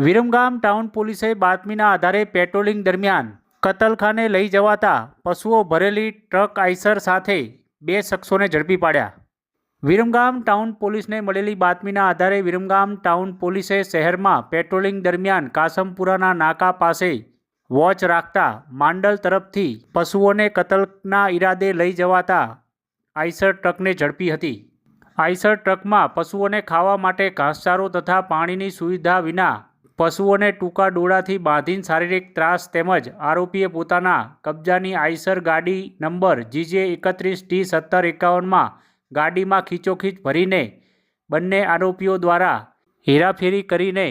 Viramgam town પોલીસે બાતમીના આધારે પેટ્રોલિંગ દરમિયાન કતલખાને લઈ જવાતા પશુઓ ભરેલી ટ્રક આઈસર સાથે બે શખ્સોને ઝડપી પાડ્યા. વિરમગામ ટાઉન પોલીસને મળેલી બાતમીના આધારે વિરમગામ ટાઉન પોલીસે શહેરમાં પેટ્રોલિંગ દરમિયાન કાસમપુરાના નાકા પાસે વોચ રાખતા માંડલ તરફથી પશુઓને કતલના ઈરાદે લઈ જવાતા આઈસર ટ્રકને ઝડપી હતી. આઈસર ટ્રકમાં પશુઓને ખાવા માટે ઘાસચારો તથા પાણીની સુવિધા વિના પશુઓને ટૂંકા ડોળાથી બાંધીને શારીરિક ત્રાસ તેમજ આરોપીએ પોતાના કબજાની આઈસર ગાડી નંબર જીજે એકત્રીસ ટી સત્તર એકાવનમાં ગાડીમાં ખીચોખીચ ભરીને બંને આરોપીઓ દ્વારા હેરાફેરી કરીને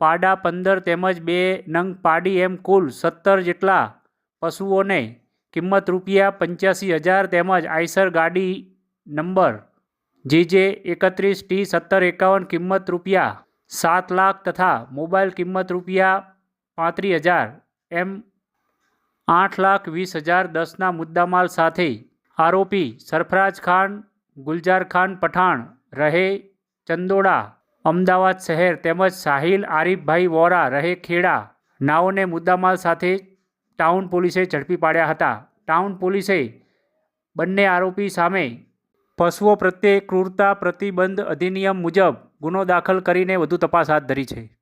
પાડા પંદર તેમજ બે નંગ પાડી એમ કુલ સત્તર જેટલા પશુઓને કિંમત રૂપિયા પંચ્યાસી હજાર તેમજ આઈસર ગાડી નંબર જે જે એકત્રીસ ટી સત્તર એકાવન કિંમત રૂપિયા સાત લાખ તથા મોબાઈલ કિંમત રૂપિયા પાંત્રીસ હજાર, એમ આઠ લાખ વીસ હજાર દસના મુદ્દામાલ સાથે આરોપી સરફરાજ ખાન, ગુલજાર ખાન પઠાણ, રહે ચંદોડા, અમદાવાદ શહેર તેમજ સાહિલ આરીફભાઈ વોરા, રહે ખેડા, નાઓને મુદ્દામાલ સાથે ટાઉન પોલીસે ઝડપી પાડ્યા હતા. ટાઉન પોલીસે બંને આરોપી સામે પશુઓ પ્રત્યે ક્રૂરતા પ્રતિબંધ અધિનિયમ મુજબ ગુનો દાખલ કરીને વધુ તપાસ હાથ ધરી છે.